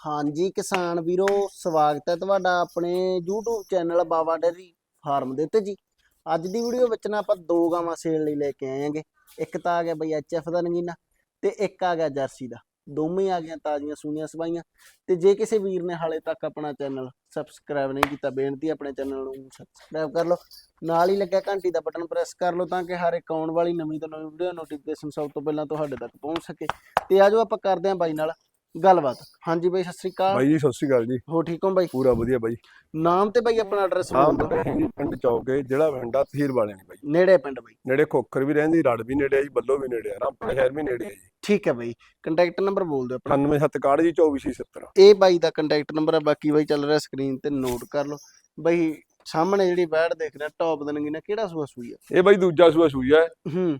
ਹਾਂਜੀ ਕਿਸਾਨ ਵੀਰੋ, ਸਵਾਗਤ ਹੈ ਤੁਹਾਡਾ ਆਪਣੇ YouTube channel Baba dairy farm ਦੇ ਉੱਤੇ ਜੀ। ਅੱਜ ਦੀ ਵੀਡੀਓ ਵਿੱਚ ਨਾ ਆਪਾਂ ਦੋ ਗਾਵਾਂ ਸੇਲ ਲਈ ਲੈ ਕੇ ਆਏ ਆਂਗੇ ਇੱਕ ਤਾਂ ਆ ਗਿਆ ਬਈ ਐਚਐਫ ਦਾ ਨਗੀਨਾ ਤੇ ਇੱਕ ਆ ਗਿਆ ਜਰਸੀ ਦਾ। ਦੋਵੇਂ ਆ ਗਈਆਂ ਤਾਜ਼ੀਆਂ ਸੂਈਆਂ ਸਵਾਈਆਂ। ਤੇ ਜੇ ਕਿਸੇ ਵੀਰ ਨੇ ਹਾਲੇ ਤੱਕ ਆਪਣਾ ਚੈਨਲ ਸਬਸਕ੍ਰਾਈਬ ਨਹੀਂ ਕੀਤਾ, ਬੇਨਤੀ ਆਪਣੇ ਚੈਨਲ ਨੂੰ ਸਬਸਕ੍ਰਾਈਬ ਕਰ ਲਓ। ਨਾਲ ਹੀ ਲੱਗਿਆ ਘੰਟੀ ਦਾ ਬਟਨ ਪ੍ਰੈਸ ਕਰ ਲਓ ਤਾਂ ਕਿ ਹਰ ਇੱਕ ਆਉਣ ਵਾਲੀ ਨਵੀਂ ਤੋਂ ਨਵੀਂ ਵੀਡੀਓ ਨੋਟੀਫਿਕੇਸ਼ਨ ਸਭ ਤੋਂ ਪਹਿਲਾਂ ਤੁਹਾਡੇ ਤੱਕ ਪਹੁੰਚ ਸਕੇ। ਤੇ ਆਜੋ ਆਪਾਂ ਕਰਦੇ ਹਾਂ ਬਾਈ ਨਾਲ ਗੱਲਬਾਤ। ਹਾਂਜੀ ਬਾਈ ਸਤਿ ਸ੍ਰੀ ਅਕਾਲ। ਬਾਈ ਜੀ ਸਤਿ ਸ਼੍ਰੀ ਅਕਾਲ ਜੀ। ਹੋ ਠੀਕ ਹੋ ਬਾਈ? ਪੂਰਾ ਵਧੀਆ ਬਾਈ। ਨਾਮ ਤੇ ਬਾਈ ਆਪਣਾ ਐਡਰੈਸ ਬੋਲ। ਪਿੰਡ ਚੌਕੇ ਜਿਹੜਾ ਪਿੰਡਾ ਤਹੀਰ ਵਾਲੇ ਨੇ ਬਾਈ। ਨੇੜੇ ਪਿੰਡ ਬਾਈ। ਨੇੜੇ ਖੋਖਰ ਵੀ ਰਹਿੰਦੀ ਰੜ ਵੀ ਨੇੜੇ ਆ ਜੀ ਬੱਲੋ ਵੀ ਨੇੜੇ ਆ ਰਾਮਪੁਰ ਸ਼ਹਿਰ ਵੀ ਨੇੜੇ ਆ ਜੀ। ਠੀਕ ਹੈ ਬਾਈ ਕੰਟੈਕਟ ਨੰਬਰ ਬੋਲ ਦਿਓ ਆਪਣਾ। 9761 ਜੀ 2470 ਇਹ ਬਾਈ ਦਾ ਕੰਟੈਕਟ ਨੰਬਰ ਹੈ ਬਾਕੀ ਬਾਈ ਚੱਲ ਰਿਹਾ ਸਕਰੀਨ ਤੇ ਨੋਟ ਕਰ ਲਓ। ਬਾਈ ਸਾਹਮਣੇ ਜਿਹੜੀ ਬੈਡ ਦੇਖ ਰਿਹਾ ਟੌਪ ਦੇ ਨਗੀ ਨਾ ਕਿਹੜਾ ਸੂਆ ਸੂਈ ਹੈ ਇਹ ਬਾਈ ਦੂਜਾ ਸੂਆ ਸੂਈ ਹੈ ਹੂੰ।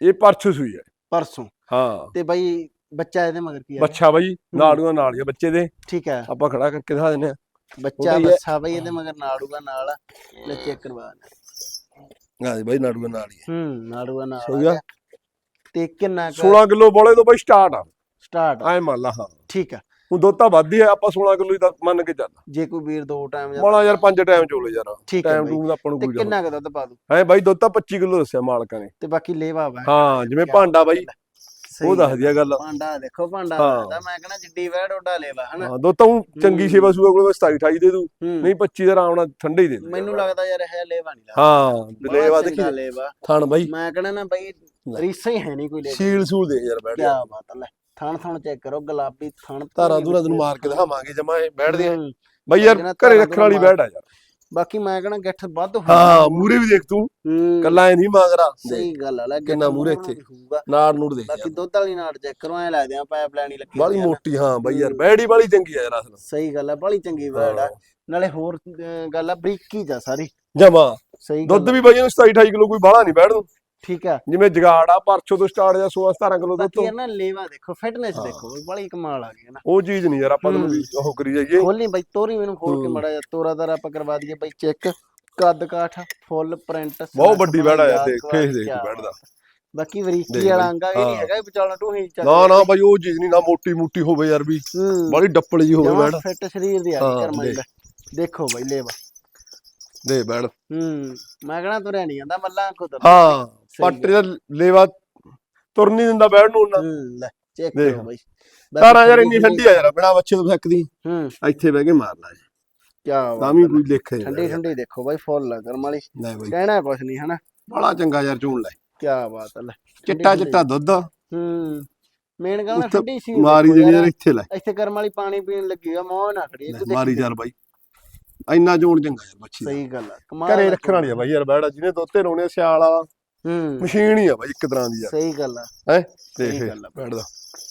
ਇਹ ਪਰਸੋਂ ਸੂਈ ਹੈ ਪਰਸੋਂ। ਹਾਂ। ਤੇ ਬਾਈ ਬੱਚਾ ਇਹਦੇ ਮਗਰ ਕੀ ਹੈ ਬੱਚਾ ਬਾਈ ਨਾੜੂਆਂ ਨਾਲ ਹੀ ਆ ਬੱਚੇ ਦੇ। ਠੀਕ ਹੈ। ਆਪਾਂ ਖੜਾ ਕਰਕੇ ਦਿਖਾ ਦਿੰਨੇ ਆ। ਬੱਚਾ ਹੀ ਹੈ। ਬੱਸਾ ਬਾਈ ਇਹਦੇ ਮਗਰ ਨਾੜੂਗਾ ਨਾਲ ਲੈ ਚੈੱਕ ਕਰਵਾ ਹਾਂ ਜੀ ਬਾਈ ਨਾੜੂਆਂ ਨਾਲ ਹੀ ਹੂੰ ਨਾੜੂਗਾ ਨਾਲ ਸਹੀ ਆ। ਆ। ਗਿਆ। ਤੇ ਕਿੰਨਾ 16 ਕਿਲੋ ਬੋਲੇ ਤੋਂ ਬਾਈ ਸਟਾਰਟ ਆ। ਸਟਾਰਟ ਐ ਮੰਨ ਲਾ ਹਾਂ। ਠੀਕ ਹੈ ਹੁਣ ਦੁੱਧ ਤਾਂ ਵੱਧ ਹੀ ਆ ਆਪਾਂ 16 ਕਿਲੋ ਹੀ ਤਾਂ ਮੰਨ ਕੇ ਚੱਲ। ਜੇ ਕੋਈ ਵੀਰ ਦੋ ਟਾਈਮ ਜਾਂ ਮਾਲਾ ਯਾਰ ਪੰਜ ਟਾਈਮ ਚੋਲੇ ਯਾਰ। ਹੈ ਟਾਈਮ ਟੂਮ ਦਾ ਆਪਾਂ ਨੂੰ ਕੋਈ ਕਿੰਨਾ ਕੁ ਦੁੱਧ ਪਾ ਦੂ ਹੈ ਬਾਈ ਦੁੱਧ ਤਾਂ 25 ਕਿਲੋ ਦੱਸਿਆ ਮਾਲਕਾਂ ਨੇ। ਤੇ ਬਾਕੀ ਲੇਵਾ ਵਾ। ਹਾਂ ਜਿਵੇਂ ਭਾਂਡਾ ਬਾਈ। ਉਹ ਗੱਲ ਦੱਸ ਦਿਆ ਗੱਲ। ਭਾਂਡਾ ਦੇਖੋ ਭਾਂਡਾ। ਲੱਗਦਾ ਮੈਂ ਕਹਿੰਦਾ ਜਿੱਡੀ ਵੈੜ ਓਡਾ ਲੇਵਾ ਹਨਾ? ਹਾਂ ਦੋ ਤਾਂ ਚੰਗੀ ਸੇਵਾ ਸੂਆ ਕੋਲ 27 28 ਦੇ ਦੂ। ਨਹੀਂ 25 ਦਾ ਆਰਾਮ ਨਾਲ ਠੰਡੇ ਹੀ ਦੇ ਦੂ। ਮੈਨੂੰ ਲੱਗਦਾ ਯਾਰ ਇਹ ਲੇਵਾ ਨਹੀਂ ਲੱਗਦਾ। ਹਾਂ ਲੇਵਾ ਦੇਖੀ। ਲੇਵਾ। ਥਣ ਬਾਈ। ਮੈਂ ਕਹਿੰਦਾ ਨਾ ਬਈ ਰੀਸਾ ਹੀ ਹੈ ਨਹੀਂ ਕੋਈ ਲੇਵਾ। ਸੀਲ ਸੂਲ ਦੇ ਯਾਰ ਬੈਠ ਕੀ ਬਾਤ ਲੈ। ਥਣ ਥਣ ਚੈੱਕ ਕਰੋ ਗੁਲਾਬੀ ਥਣ ਧਾਰਾ ਦੂਰਾ ਤੈਨੂੰ। ਮਾਰ ਕੇ ਦਿਖਾਵਾਂਗੇ ਜਮਾ ਇਹ ਬੈਠਦੀਆਂ ਹੂੰ। ਬਾਈ ਯਾਰ ਘਰੇ ਰੱਖਣ ਵਾਲੀ ਬੈਠ ਆ ਯਾਰ। ਬਾਕੀ ਮੈਂ ਕਹਿੰਦਾ ਗਿੱਠ ਵੱਧ ਹੋਊ। ਹਾਂ ਮੂਰੇ ਵੀ ਦੇਖ ਤੂੰ। ਹੂੰ। ਕੱਲਾ ਐ ਨਹੀਂ ਮੰਗਰਾ ਸਹੀ ਗੱਲ ਆ ਲੈ ਕਿੰਨਾ ਗਿੱਠ ਮੂਹਰੇ ਇੱਥੇ। ਹੋਊਗਾ। ਨਾੜ ਨੂੜ ਦੇਖ ਬਾਕੀ ਯਾਰ। ਦੁੱਧ ਵਾਲੀ ਨਾੜ ਚੈੱਕ ਕਰੋ ਐ ਲੱਗਦੇ ਆ ਪਾਈਪ ਹੀ ਲੱਗੀ ਬਾਲੀ ਹੋਈ ਆ ਨਾ। ਮੋਟੀ ਹਾਂ ਬਾਈ ਯਾਰ ਬੈੜੀ ਬਾਲੀ ਚੰਗੀ ਆ ਯਾਰ ਅਸਲ। ਸਹੀ ਗੱਲ ਆ ਬੜੀ ਚੰਗੀ ਵਰਡ ਆ। ਨਾਲੇ ਹੋਰ ਅਹ, ਗੱਲ ਆ ਬਰੀਕੀ ਜਾ ਸਾਰੀ। ਜਮਾ। ਸਹੀ ਗੱਲ ਦੁੱਧ ਵੀ ਬਾਈ ਇਹਨੂੰ 27 28 ਕਿਲੋ ਕੋਈ ਬਾਹਲਾ ਨਹੀਂ ਬੈਠ ਦੂ ਠੀਕ ਆ ਜਿਵੇਂ ਜਗਾੜ ਆ ਤੋਂ ਸਟਾਰਟ ਜਾਂ 16 17 ਕਿਲੋ ਦੁੱਧ ਬਾਕੀ ਤੋਂ ਇਹ ਨਾ ਲੇਵਾ ਦੇਖੋ ਫਿਟਨੈਸ ਦੇਖੋ ਬੜੀ ਕਮਾਲ ਆ ਗਈ ਨਾ। ਉਹ ਚੀਜ਼ ਨਹੀਂ ਯਾਰ ਆਪਾਂ ਨੂੰ ਹੂੰ। ਵੀ ਉਹ ਕਰੀ ਜਾਈਏ। ਖੋਲੀ ਬਾਈ ਤੋਰੀ ਮੈਨੂੰ ਖੋਲ ਕੇ ਹੂੰ। ਮੜਾ ਜਾ ਤੋਰਾ ਦਰ ਆਪਾਂ ਕਰਵਾ ਦਈਏ ਬਾਈ ਚੈੱਕ ਕੱਦ ਕਾਠ ਫੁੱਲ ਪ੍ਰਿੰਟ ਬਹੁਤ ਵੱਡੀ ਬੈੜ ਆ ਯਾਰ ਦੇਖ ਖੇਸ ਦੇਖ ਬੈੜ। ਦਾ ਬਾਕੀ ਵਰੀਕੀ ਵਾਲਾ ਅੰਗਾ ਵੀ ਨਹੀਂ ਹਾਂ। ਹੈਗਾ ਇਹ ਵਿਚਾਲਾ ਟੂਹੀ ਚੱਕ ਨਾ ਨਾ ਬਾਈ ਉਹ ਚੀਜ਼ ਨਹੀਂ ਨਾ ਮੋਟੀ ਮੋਟੀ ਹੋਵੇ ਯਾਰ ਵੀ। ਹੂੰ। ਬੜੀ ਡੱਪਲ ਜੀ ਹੋਵੇ ਬੈੜ। ਫਿੱਟ ਸਰੀਰ ਦੀ ਆ ਹਾਂ, ਕਰਮਾਈ ਦੇਖ। ਬਾਈ ਲੇਵਾ। ਦੇ ਬੈੜ। ਹੂੰ ਮੈਂ ਕਹਣਾ ਤੁਰਿਆ ਨਹੀਂ ਜਾਂਦਾ ਮੱਲਾਂ ਖੁਦ। ਹਾਂ ਪੱਟ ਦਾ ਲੇਵਾ ਤੁਰ ਨਹੀਂ ਦਿੰਦਾ ਬੈੜ ਨੂੰ ਉਹਨਾਂ। ਲੈ ਚੈੱਕ। ਕਰੋ ਬਾਈ। ਤਾਰਾਂ ਯਾਰ ਇੰਨੀ ਠੰਡੀ ਆ ਯਾਰ ਬਿਨਾ ਬੱਚੇ ਤੋਂ ਫੱਕਦੀ ਹੂੰ। ਇੱਥੇ ਬਹਿ ਕੇ ਮਾਰ ਲਾ ਜੀ ਕੀ ਤਾਂ ਵੀ ਕੋਈ ਲੇਖੇ ਠੰਡੀ ਠੰਡੀ ਦੇਖੋ ਬਾਈ ਫੁੱਲ ਆ ਕਰਮ ਵਾਲੀ। ਕਹਿਣਾ ਕੁਛ ਨਹੀਂ ਹਨਾ। ਬੜਾ ਚੰਗਾ ਯਾਰ ਚੂਣ ਲੈ। ਕੀ ਬਾਤ ਹੈ ਲੈ। ਚਿੱਟਾ ਚਿੱਟਾ ਦੁੱਧ ਹੂੰ। ਮੇਨ ਗੱਲ ਠੰਡੀ ਸੀ ਮਾਰੀ ਦੇਣੀ ਯਾਰ। ਇੱਥੇ ਲੈ। ਇੱਥੇ ਕਰਮ ਵਾਲੀ ਪਾਣੀ ਪੀਣ ਲੱਗੀ ਆ ਮੋਹ ਨਾ ਖੜੀ ਮਾਰੀ ਯਾਰ ਬਾਈ। ਇੰਨਾ ਜੋਣ ਚੰਗਾ ਯਾਰ ਬੱਚੀ ਦਾ। ਸਹੀ ਗੱਲ ਆ ਕਮਾਲ ਘਰੇ ਰੱਖਣ ਵਾਲੀ ਆ ਬਾਈ ਯਾਰ ਬੈੜਾ ਜਿਹਨੇ ਦੋਤੇ ਰੋਣੇ ਸਿਆਲ ਵਾਲਾ। ਹੂੰ। ਮਸ਼ੀਨ ਹੀ ਆ ਬਾਈ ਇੱਕ ਤਰ੍ਹਾਂ ਦੀ ਯਾਰ। ਸਹੀ ਗੱਲ ਆ। ਹੈ? ਸਹੀ ਦੇਖ ਗੱਲ ਆ। ਬੈੜ ਦਾ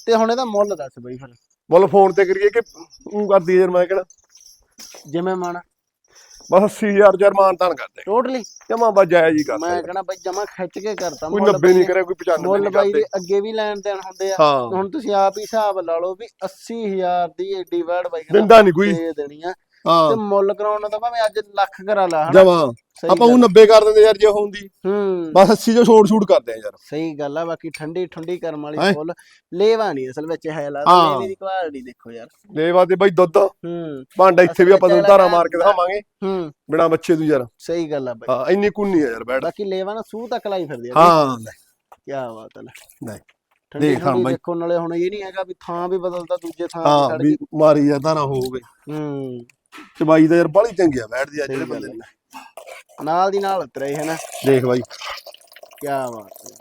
ਤੇ ਹੁਣ ਇਹਦਾ ਮੁੱਲ ਦੱਸ ਬਈ ਫਿਰ। ਮੁੱਲ ਫੋਨ ਤੇ ਕਰੀਏ ਕਿ ਉਹ ਕਰਦੀ ਯਾਰ ਮੈਂ ਕਿਹੜਾ? ਜਿਵੇਂ ਮਨ ਬਸ 80000 ਯਾਰ ਮਾਨਤਾਨ ਕਰਦੇ ਟੋਟਲੀ ਜਮਾ ਬਸ ਜਾਇਜ਼ ਹੀ ਕਰ ਮੈਂ ਕਹਣਾ ਬਈ ਜਮਾ ਖਿੱਚ ਕੇ ਕਰਤਾ ਕੋਈ ਮੁੱਲ 90 ਬਾਈ। ਨਹੀਂ ਕਰਿਆ ਕੋਈ 95 ਮੁੱਲ ਨਹੀਂ ਬਾਈ ਕਰਦੇ। ਦੇ ਅੱਗੇ ਵੀ ਲੈਣ ਦੇਣ ਹੁੰਦੇ ਆ। ਹੁਣ ਤੁਸੀਂ ਆਪ ਹੀ ਹਿਸਾਬ ਲਾ ਲਓ ਵੀ 80000 ਦੀ ਏਡੀ ਵਰਡ ਬਾਈ ਕਹਿੰਦਾ ਦਿੰਦਾ ਨਹੀਂ ਕੋਈ। ਦੇ ਦੇਣੀ ਆ। ਤੇ ਹਾਂ ਮੁੱਲ ਕਰਾਉਣ ਦਾ ਭਾਵੇਂ ਅੱਜ ਲੱਖ ਕਰਾ ਲਾ ਹਨਾ? ਜਮਾ। ਸਹੀ ਆਪਾਂ ਉਹ ਗੱਲ। 90 ਕਰ ਦਿੰਦੇ ਯਾਰ ਜੇ ਹੁੰਦੀ। ਹੂੰ। ਬਸ 80 ਜੋ ਛੋੜ ਛੂਟ ਕਰਦੇ ਆ ਯਾਰ। ਸਹੀ ਗੱਲ ਆ ਬਾਕੀ ਠੰਡੀ ਠੰਡੀ ਕਰਮ ਵਾਲੀ ਹੈਂ? ਫੁੱਲ। ਲੇਵਾ ਨਹੀਂ ਅਸਲ ਵਿੱਚ ਹੈ ਲੱਗਦਾ ਹਾਂ। ਲੇਵੇ ਦੀ ਕੁਆਲਿਟੀ ਦੇਖੋ ਯਾਰ। ਲੇਵਾ ਤੇ ਬਾਈ ਦੁੱਧ। ਹੂੰ। ਭਾਂਡਾ ਇੱਥੇ ਵੀ ਆਪਾਂ ਤੁਹਾਨੂੰ ਧਾਰਾ ਮਾਰ ਕੇ ਦਿਖਾਵਾਂਗੇ। ਹੂੰ। ਬਿਨਾ ਬੱਚੇ ਤੋਂ ਯਾਰ। ਸਹੀ ਗੱਲ ਆ ਬਾਈ। ਹਾਂ ਇੰਨੀ ਕੁੰਨੀ ਆ ਯਾਰ ਬੈੜ ਬਾਕੀ ਲੇਵਾ ਨਾ ਸੂਹ ਤੱਕ ਲਾਈ ਫਿਰਦੀ ਆ ਹਾਂ ਲੈ, ਕੀ ਬਾਤ ਹੈ ਲੈ। ਲੈ। ਠੰਡੀ ਦੇਖ ਹਾਂ ਠੰਡੀ ਬਾਈ। ਦੇਖੋ ਨਾਲੇ ਹੁਣ ਇਹ ਨਹੀਂ ਹੈਗਾ ਵੀ ਥਾਂ ਵੀ ਬਦਲਦਾ ਦੂਜੇ ਥਾਂ ਹਾਂ ਤੇ ਖੜ ਵੀ ਗਈ ਮਾਰੀ ਜਾਂ ਧਾਰਾ ਹੋਵੇ। ਹੂੰ। ਚਬਾਈ ਦਾ ਯਾਰ ਬੜੀ ਚੰਗੀ ਆ ਬੈਠਦੀ ਆ ਜਿਹੜੇ ਬੰਦੇ ਨੇ। ਨਾਲ ਦੀ ਨਾਲ ਉਤਰੇ ਹੈ ਨਾ? ਦੇਖ ਬਾਈ। ਕੀ ਬਾਤ ਹੈ।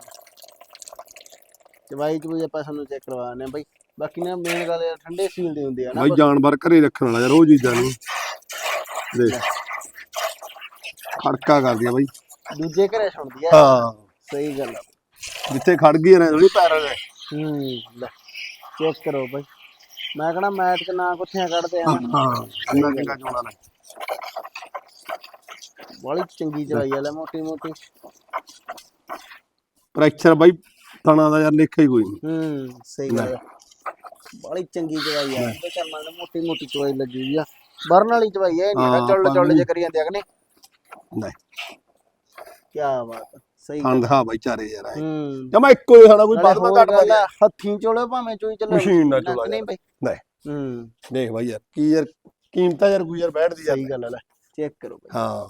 ਚਵਾਈ ਚ ਵੀ ਆਪਾਂ ਸਾਨੂੰ ਚੈੱਕ ਕਰਵਾਉਣੇ ਆ ਬਾਈ। ਬਾਕੀ ਨਾ ਮੇਨ ਗੱਲ ਇਹ ਠੰਡੇ ਸੀਲ ਦੀ ਹੁੰਦੀ ਆ ਨਾ ਬਾਈ ਜਾਨਵਰ ਘਰੇ ਰੱਖਣ ਵਾਲਾ ਯਾਰ ਉਹ ਚੀਜ਼ਾਂ ਨੂੰ। ਦੇਖ। ਖੜਕਾ ਕਰਦੀ ਆ ਬਾਈ। ਦੂਜੇ ਘਰੇ ਸੁਣਦੀ ਆ। ਹਾਂ। ਸਹੀ ਗੱਲ ਆ। ਜਿੱਥੇ ਖੜ ਗਈ ਨਾ ਥੋੜੀ ਪੈਰਾਂ ਦੇ ਹੂੰ ਲੈ। ਚੈੱਕ ਕਰੋ ਬਾਈ। ਮੈਂ ਕਹਣਾ ਮੈਟ ਚ ਨਾ ਕੁੱਥਿਆਂ ਕੱਢਦੇ ਆ? ਹਾਂ ਇੰਨਾ ਚੰਗਾ ਚੋਣਾ ਲੈ ਬੜੀ ਚੰਗੀ ਚਵਾਈ ਆ ਲੈ ਮੋਟੀ ਮੋਟੀ। ਪ੍ਰੈਸ਼ਰ ਬਾਈ ਤਣਾ ਦਾ ਯਾਰ ਲੇਖਾ ਹੀ ਕੋਈ ਨਹੀਂ। ਹੂੰ ਸਹੀ ਗੱਲ ਆ। ਬੜੀ ਚੰਗੀ ਚਵਾਈ ਆ। ਇਹਦੇ ਕਰਮਾਂ ਦੇ ਮੋਟੀ ਮੋਟੀ ਚਵਾਈ ਲੱਗੀ ਹੋਈ ਆ। ਬਰਨ ਵਾਲੀ ਚਵਾਈ ਆ ਇਹ ਨਹੀਂ ਹਾਂ, ਚੁੱਲ ਨੂੰ- ਜੇ ਕਰੀ ਜਾਂਦੇ ਆ ਕਿ ਨਹੀਂ? ਕੀ ਬਾਤ ਆ। ਸਹੀ ਖਾਨ ਦਿਖਾ ਬਾਈ ਚਾਰੇ ਯਾਰ ਐ। ਹੂੰ। ਜਮਾ ਇੱਕੋ ਹੀ ਖਾਣਾ ਕੋਈ ਬਾਦ ਹੋਰ ਘੱਟ ਗੱਲ ਆ, ਹੱਥੀਂ ਚੋਲੇ ਭਾਵੇਂ ਚੋਈ ਚੱਲੇ ਮਸ਼ੀਨ ਨਾਲ ਚੋਲਾ ਨਹੀਂ ਬਈ। ਲੈ। ਹੂੰ। ਦੇਖ ਬਾਈ ਯਾਰ ਕੀ ਯਾਰ ਕੀਮਤਾਂ ਯਾਰ ਕੋਈ ਯਾਰ ਬੈਠਦੀ ਯਾਰ ਸਹੀ ਗੱਲ ਹੈ ਲੈ ਚੈੱਕ ਕਰੋ ਬਈ। ਹਾਂ।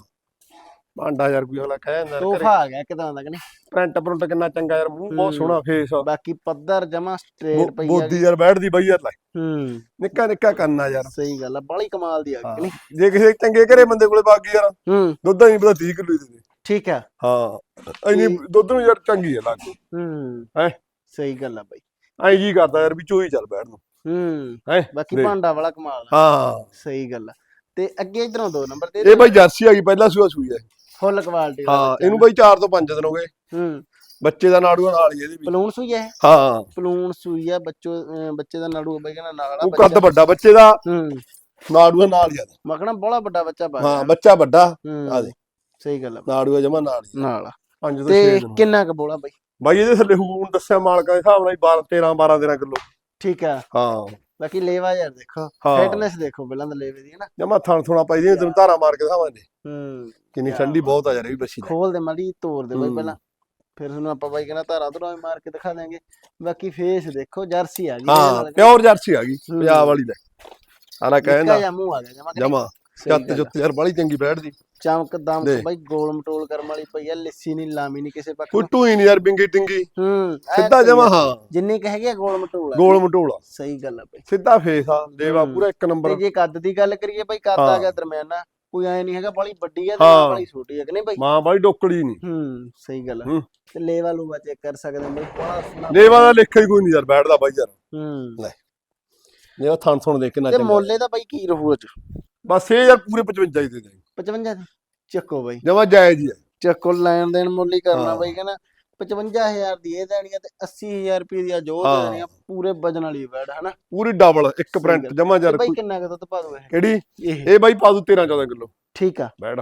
ਭਾਂਡਾ ਯਾਰ ਕੋਈ ਅਗਲਾ ਕਹਿ ਜਾਂਦਾ ਤੋਹਫਾ ਆ ਗਿਆ ਕਿਦਾਂ ਦਾ ਕਿ ਨਹੀਂ? ਪ੍ਰਿੰਟ ਪ੍ਰਿੰਟ ਕਿੰਨਾ ਚੰਗਾ ਯਾਰ ਮੂੰਹ ਬਹੁਤ ਹੂੰ। ਸੋਹਣਾ ਫੇਸ ਬਾਕੀ ਪੱਧਰ ਜਮਾ ਸਟ੍ਰੇਟ ਪਈ ਆ ਬੋਦੀ ਯਾਰ ਬੈਠਦੀ ਬਾਈ ਯਾਰ ਲੈ। ਹੂੰ। ਨਿੱਕਾ ਨਿੱਕਾ ਕੰਨਾ ਯਾਰ। ਸਹੀ ਗੱਲ ਆ ਬੜੀ ਕਮਾਲ ਦੀ ਆ ਗਈ ਕਿ ਨਹੀਂ? ਜੇ ਕਿਸੇ ਚੰਗੇ ਘਰੇ ਬੰਦੇ ਕੋਲੇ ਬਾਗੀ ਯਾਰ ਹੂੰ। ਦੁੱਧ ਨਹੀਂ ਪਤਾ 30 ਕਿਲੋ ਦੇ ਦੇ। ਠੀਕ ਆ। ਹਾਂ ਇੰਨੀ ਦੁੱਧ ਨੂੰ ਯਾਰ ਚੰਗੀ ਹੈ ਲੱਗ। ਹੂੰ ਹੈਂ? ਸਹੀ ਗੱਲ ਆ ਬਈ। ਐਂ ਜੀ ਕਰਦਾ ਯਾਰ ਵੀ ਚੋਈ ਚੱਲ ਬੈਠ ਨੂੰ ਹੂੰ ਹੈ? ਬਾਕੀ। ਭਾਂਡਾ ਵਾਲਾ ਕਮਾਲ ਹਾਂ। ਸਹੀ ਗੱਲ ਆ। ਤੇ ਅੱਗੇ ਇਧਰੋਂ ਦੋ ਨੰਬਰ ਤੇ ਇਹ ਬਾਈ ਜਰਸੀ ਆ ਗਈ ਪਹਿਲਾ ਸੂਆ ਸੂਈ ਹੈ ਫੁੱਲ ਕੁਆਲਿਟੀ ਹਾਂ ਇਹਨੂੰ ਬਾਈ 4 ਤੋਂ 5 ਦਿਨ ਹੋ ਗਏ। ਹੂੰ। ਬੱਚੇ ਦਾ ਨਾੜੂਆ ਨਾਲ ਹੀ ਇਹਦੇ ਵੀ। ਪਲੂਣ ਸੂਈ ਹੈ ਹਾਂ। ਪਲੂਣ ਸੂਈ ਆ ਬੱਚੋ ਬੱਚੇ ਦਾ ਨਾੜੂ ਬਈ ਕਹਿੰਦਾ ਨਾਲ ਉਹ ਕੱਦ ਵੱਡਾ ਬੱਚੇ ਦਾ। ਹੂੰ। ਨਾੜੂਆ ਨਾਲ ਹੀ ਆ। ਮਖਣਾ ਬੜਾ ਵੱਡਾ ਬੱਚਾ ਪਾ ਹਾਂ ਬੱਚਾ ਵੱਡਾ। ਹੂੰ। ਆ ਦੇ ਸਹੀ ਗੱਲ ਆ। ਨਾੜੂਆ ਜਮਾ ਨਾਲ। ਹੀ ਨਾਲ ਆ। 5 ਤੋਂ 6 ਤੇ ਦਿਨ ਕਿੰਨਾ ਕੁ ਬੋਲਾ ਬਈ? ਬਾਈ ਇਹਦੇ ਥੱਲੇ ਹੁਣ ਦੱਸਿਆ ਮਾਲਕਾਂ ਦੇ ਹਿਸਾਬ ਨਾਲ 12 13 12 13 ਕਿਲੋ। ਠੀਕ ਆ। ਹਾਂ। ਬਾਕੀ ਲੇਵਾ ਯਾਰ ਦੇਖੋ। ਫਿਟਨੈਸ ਦੇਖੋ ਪਹਿਲਾਂ ਤਾਂ ਲੇਵੇ ਦੀ ਹੈ ਨਾ। ਜਮਾ ਥਣ ਥੋਣਾ ਪਾਈ ਦੀ ਤੈਨੂੰ ਧਾਰਾ ਮਾਰ ਕੇ ਦਿਖਾਵਾਂਗੇ। ਹੂੰ। ਕਿੰਨੀ ਠੰਡੀ ਬਹੁਤ ਆ ਯਾਰ ਇਹ ਵੀ ਬੱਸੀ ਖੋਲ ਦੇ ਮਾੜੀ ਤੋੜ ਦੇ ਬਈ। ਪਹਿਲਾਂ। ਫਿਰ ਤੁਹਾਨੂੰ ਆਪਾਂ ਬਾਈ ਕਹਿੰਦਾ ਧਾਰਾ ਧੁਰਾ ਵੀ ਮਾਰ ਕੇ ਦਿਖਾ ਦਾਂਗੇ ਬਾਕੀ ਫੇਸ ਦੇਖੋ ਜਰਸੀ ਆ ਗਈ ਹਾਂ ਪਿਓਰ ਜਰਸੀ ਆ ਗਈ। ਪੰਜਾਬ ਵਾਲੀ ਲੈ। ਆਲਾ ਕਹਿੰਦਾ ਜਮਾ। ਜਮਾ। ਚੱਤ ਜੁੱਤ ਯਾਰ ਬੜੀ ਚੰਗੀ ਬੈਠਦੀ। ਚਮਕ ਦਮ ਦੇਖ। ਬਾਈ ਗੋਲ ਮਟੋਲ ਕਰਮ ਵਾਲੀ ਪਈ ਆ ਲਿੱਸੀ ਨਹੀਂ ਲਾਮੀ ਨਹੀਂ ਕਿਸੇ ਪੱਖ ਕੋਈ ਟੂਈ ਨਹੀਂ ਯਾਰ ਬਿੰਗੀ ਟਿੰਗੀ। ਹੂੰ ਐ ਸਿੱਧਾ ਜਮਾ ਆ। ਹਾਂ। ਜਿੰਨੀ ਕਿ ਹੈਗੀ ਆ ਗੋਲ ਮਟੋਲ ਆ। ਗੋਲ ਮਟੋਲਾ ਸਹੀ ਗੱਲ ਆ ਬਈ। ਸਿੱਧਾ ਫੇਸ ਆ ਦੇਵਾ ਹੂੰ। ਪੂਰਾ ਇੱਕ ਤੇ ਨੰਬਰ ਜੇ ਕੱਦ ਦੀ ਗੱਲ ਕਰੀਏ ਬਾਈ ਕੱਦ ਆ ਹਾਂ। ਗਿਆ ਦਰਮਿਆਨਾ। ਕੋਈ ਐ ਨਹੀਂ ਹੈਗਾ ਬੜੀ ਵੱਡੀ ਆ ਤੇ ਹਾਂ। ਬੜੀ ਛੋਟੀ ਆ ਕਿ ਨਹੀਂ ਬਾਈ? ਮਾਂ ਬਾਈ ਡੋਕੜੀ ਨਹੀਂ। ਹੂੰ ਸਹੀ ਗੱਲ ਆ। ਹੂੰ। ਤੇ ਲੇਵਾ ਲੂਵਾ ਚੈੱਕ ਕਰ ਸਕਦੇ ਹੋ ਬਾਈ। ਬੜਾ ਸੋਹਣਾ ਦੇਵਾ ਦਾ ਲੇਖਾ ਹੀ ਕੋਈ ਨਹੀਂ ਯਾਰ ਬੈਠਦਾ ਬਾਈ ਯਾਰ। ਹੂੰ। ਦੇਵਾ ਥਣ ਥਣ ਦੇਖ ਕਿੰਨਾ ਤੇ ਚੰਗਾ। ਮੋਲੇ ਦਾ ਬਾਈ ਕੀ ਰਹੂ ਅੱਜ? ਬਸ ਇਹ ਯਾਰ ਪੂਰੇ 55 ਹੀ ਦੇ ਦੇ। 55 ਦੀ ਚੱਕੋ ਬਾਈ। ਜਮਾ ਜਾਇਜ਼ ਹੀ ਹੈ ਚੱਕੋ ਲੈਣ ਦੇਣ ਮੁੱਲ ਹੀ ਕਰਨਾ ਹਾਂ। ਬਾਈ ਕਹਿੰਦਾ 55000 ਦੀ ਇਹ ਦੇਣੀ ਆ ਤੇ 80000 ਰੁਪਏ ਦੀ ਆ ਜੋ ਹਾਂ। ਦੇਣੀ ਆ ਪੂਰੇ ਵਜਨ ਵਾਲੀ ਬੈਡ ਹਨਾ? ਪੂਰੀ ਡਬਲ ਇੱਕ ਪ੍ਰਿੰਟ ਗੱਲ। ਜਮਾ ਤੇ ਯਾਰ ਬਾਈ ਕਿੰਨਾ ਕੁ ਦੁੱਧ ਪਾ ਦੋ ਇਹ? ਕਿਹੜੀ? ਇਹ। ਇਹ ਬਾਈ ਪਾ ਦੂ 13 14 ਕਿਲੋ। ਠੀਕ ਆ। ਬੈਠ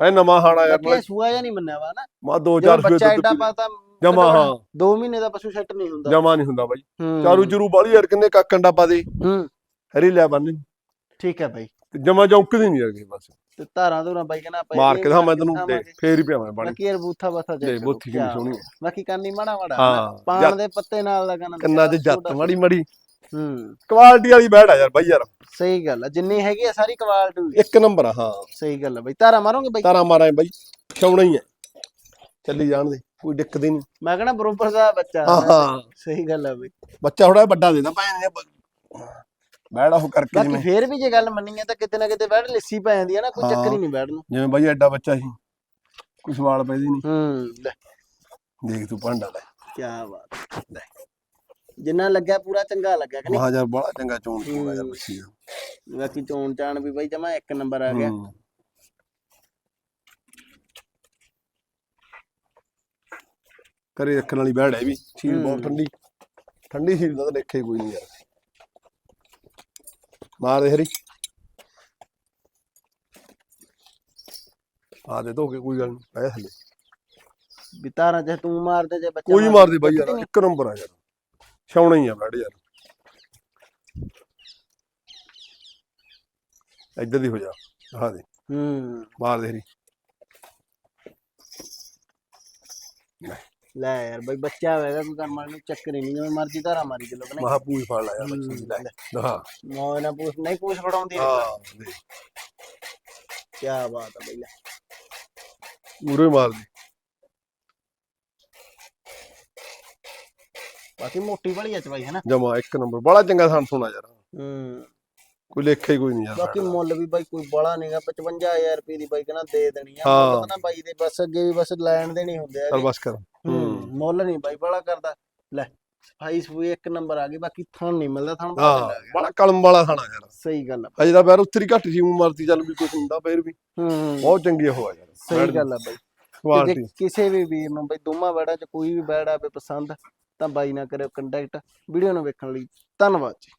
ਹੈ ਨਵਾਂ ਹਾਣਾ ਯਾਰ ਬਾਕੀ ਇਹ ਸੂਆ ਜਾਂ ਨਹੀਂ ਮੰਨਿਆ ਵਾ ਨਾ। ਮਾ ਜਦੋਂ 2000 ਰੁਪਏ ਬੱਚਾ ਦੁੱਧ ਐਡਾ ਪੀ ਪਾਤਾ ਜਮਾ ਹਾਂ। 2 ਮਹੀਨੇ ਦਾ ਪਸ਼ੂ ਸੈੱਟ ਨਹੀਂ ਹੁੰਦਾ। ਜਮਾ ਨਹੀਂ ਹੁੰਦਾ ਬਾਈ। ਹੂੰ। ਚਾਰੂ ਚਰੂ ਬਾਲੀ ਯਾਰ ਕਿੰਨੇ ਕਾਕਣ ਡੱਬਾ ਦੇ। ਹੂੰ। ਹਰੀ ਲੈ ਬੰਨ। ਠੀਕ ਹੈ ਬਾਈ। ਜਮਾ ਜੌਂਕਦੀ ਨਹੀਂ ਹੈਗੀ ਬਸ। ਤੇ ਧਾਰਾਂ ਧੂਰਾਂ ਬਾਈ ਕਹਿੰਦਾ ਆਪਾਂ ਮਾਰ ਕੇ ਦਿਖਾ ਮੈਂ ਤੈਨੂੰ ਦੇ। ਫੇਰ ਹੀ ਪਿਆਵਾਂ ਪਾਣੀ ਬਾਕੀ ਯਾਰ ਬੂਥਾ ਬਥਾ ਦੇ ਦੇਖ ਬੋਥੀ ਕਿੰਨੀ ਸੋਹਣੀ ਹੈ ਬਾਕੀ ਕੰਨੀ ਮਾੜਾ ਮਾੜਾ ਪਾਣ। ਦੇ ਪੱਤੇ ਨਾਲ ਲਗਾਣਾ ਕੰਨਾਂ 'ਚ ਜੱਤ ਮਾੜੀ ਮਾੜੀ। ਹੂੰ। ਕੁਆਲਿਟੀ ਵਾਲੀ ਬੈੜ ਆ ਯਾਰ ਬਾਈ ਯਾਰ। ਸਹੀ ਗੱਲ ਆ ਜਿੰਨੀ ਹੈਗੀ ਆ ਸਾਰੀ ਕੁਆਲਿਟੀ ਇੱਕ ਨੰਬਰ ਆ ਹਾਂ। ਸਹੀ ਗੱਲ ਆ ਬਾਈ ਧਾਰਾ ਮਾਰੋਗੇ ਬਾਈ? ਤਾਰਾ ਮਾਰਾਂ ਬਾਈ ਛਾਉਣਾ ਹੀ ਹੈ ਚੱਲੀ ਜਾਣ ਦੇ ਕੋਈ ਦਿੱਕਤ ਹੀ ਨਹੀਂ। ਮੈਂ ਕਹਿੰਦਾ ਬਰੋਬਰ ਦਾ ਬੱਚਾ ਹਾਂ ਸਹੀ ਗੱਲ ਆ ਬਈ। ਬੱਚਾ ਥੋੜਾ ਵੱਡਾ ਦੇ ਦਾ ਨੇ ਬੈੜ ਉਹ ਕਰਕੇ ਬਾਕੀ ਜਿਵੇਂ। ਫੇਰ ਵੀ ਜੇ ਗੱਲ ਮੰਨੀਏ ਤਾਂ ਕਿਤੇ ਨਾ ਕਿਤੇ ਬੈਠ ਲਿੱਸੀ ਪੈ ਜਾਂਦੀ ਆ ਨਾ ਕੋਈ ਹਾਂ। ਚੱਕਰ ਹੀ ਨਹੀਂ ਬੈਠ ਨੂੰ। ਜਿਵੇਂ ਬਾਈ ਐਡਾ ਬੱਚਾ ਸੀ ਕੋਈ ਸਵਾਲ ਪੈਦੀ ਨਹੀਂ ਹੂੰ ਲੈ। ਦੇਖ ਤੂੰ ਭਾਂਡਾ ਲੈ। ਕੀ ਬਾਤ ਲੈ। ਜਿੰਨਾ ਲੱਗਿਆ ਪੂਰਾ ਚੰਗਾ ਲੱਗਿਆ ਕਿ ਨਹੀਂ? ਮਹਾ ਯਾਰ ਬੜਾ ਚੰਗਾ ਚੋਣ ਚੋਣਾ ਯਾਰ ਹੂੰ। ਬੱਚੀ ਦਾ। ਬਾਕੀ ਚੋਣ ਚਾਣ ਵੀ ਬਾਈ ਜਮਾ ਇੱਕ ਨੰਬਰ ਆ ਗਿਆ। ਹੂੰ। ਘਰੇ ਰੱਖਣ ਵਾਲੀ ਬੈੜ ਹੈ ਇਹ ਵੀ ਸੀਲ ਬਹੁਤ ਹੂੰ। ਠੰਡੀ। ਠੰਡੀ ਸੀਲ ਦਾ ਤਾਂ ਦੇਖੇ ਕੋਈ ਨਹੀਂ ਯਾਰ। ਮਾਰ ਦੇ ਹਰੀ। ਆ ਦੇ ਕੇ ਕੋਈ ਗੱਲ ਨਹੀਂ ਪੈ ਥੱਲੇ। ਵੀ ਤਾਰਾਂ ਜੇ ਤੂੰ ਮਾਰਦੇ ਜੇ ਬੱਚਾ ਕੋਈ ਮਾਰ ਦੇ। ਬਾਈ ਯਾਰ। ਇੱਕ ਨੰਬਰ ਆ ਯਾਰ। ਛਾਉਣਾ ਹੀ ਆ ਬੈੜ ਯਾਰ। ਇੱਧਰ ਦੀ ਹੋ ਜਾ ਆ ਦੇ। ਹੂੰ। ਮਾਰ ਦੇ ਹਰੀ। ਲੈ ਯਾਰ ਬਾਈ ਬੱਚਾ ਹੋਵੇਗਾ ਕੋਈ ਕੰਮ ਵਾਲੇ ਨੂੰ ਚੱਕਰ ਹੀ ਨਹੀਂ ਜਿਵੇਂ ਮਰਜ਼ੀ ਧਾਰਾ ਮਾਰੀ ਚਲੋ ਕਿ ਨਹੀਂ। ਮਹਾ ਫੜ ਲਾਇਆ ਬੱਚੇ ਦੀ ਲੈ। ਹਾਂ ਮੋਹ ਨਾ ਪੂਛ ਨਹੀਂ ਪੂਛ ਫੜਾਉਂਦੀ ਹਾਂ ਦੇ ਕੀ ਬਾਤ ਆ ਬਈ ਲੈ। ਮੂਰੇ ਮਾਰ ਦੇ। ਬਾਕੀ ਮੋਟੀ ਵਾਲੀ ਆ ਚਵਾਈ ਹੈ ਨਾ ਜਮਾ ਇੱਕ ਨੰਬਰ ਬੜਾ ਚੰਗਾ ਸਾਨੂੰ ਸੁਣਾ ਯਾਰ। ਹੂੰ। ਕੋਈ ਲੇਖਾ ਹੀ ਕੋਈ ਨਹੀਂ ਯਾਰ। ਬਾਕੀ ਮੁੱਲ ਵੀ ਬਾਈ ਕੋਈ ਬੜਾ ਨਹੀਂਗਾ 55000 ਰੁਪਏ ਦੀ ਬਾਈ ਕਹਿੰਦਾ ਦੇ ਦੇਣੀ ਆ। ਹਾਂ। ਬਾਈ ਦੇ ਬਸ ਅੱਗੇ ਵੀ ਬਸ ਲੈਣ ਦੇਣੀ ਹੁੰਦੇ ਆ ਚੱਲ ਬਸ ਕਰ। ਹੂੰ। ਮੁੱਲ ਨਹੀਂ ਬਾਈ ਬੜਾ ਕਰਦਾ। ਲੈ ਸਫ਼ਾਈ ਸਫੂਈ ਇੱਕ ਨੰਬਰ ਆ ਗਈ ਬਾਕੀ ਥਣ ਨਹੀਂ ਮਿਲਦਾ ਥਣ ਹਾਂ। ਬੜਾ ਕਲਮ ਵਾਲਾ ਖਾਣਾ ਯਾਰ। ਸਹੀ ਗੱਲ ਆ। ਅਜੇ ਤਾਂ ਪੈਰ ਉੱਤਰੀ ਘੱਟ ਸੀ ਊਂ ਮਰਦੀ ਚੱਲ ਵੀ ਕੁਝ ਹੁੰਦਾ ਫੇਰ ਵੀ। ਹੂੰ ਬਹੁਤ ਚੰਗੀ ਉਹ ਆ ਯਾਰ ਸਹੀ ਗੱਲ ਆ ਬਾਈ। ਤੇ ਕੁਆਲਿਟੀ ਕਿਸੇ ਵੀ ਵੀਰ ਨੂੰ ਬਾਈ ਦੋਵਾਂ ਬੈੜਾਂ ਚ ਕੋਈ ਵੀ ਬੈੜ ਆਵੇ ਪਸੰਦ ਤਾਂ ਬਾਈ ਨਾਲ ਕਰਿਓ ਕੰਟੈਕਟ ਵੀਡੀਓ ਨੂੰ ਵੇਖਣ ਲਈ ਧੰਨਵਾਦ ਜੀ।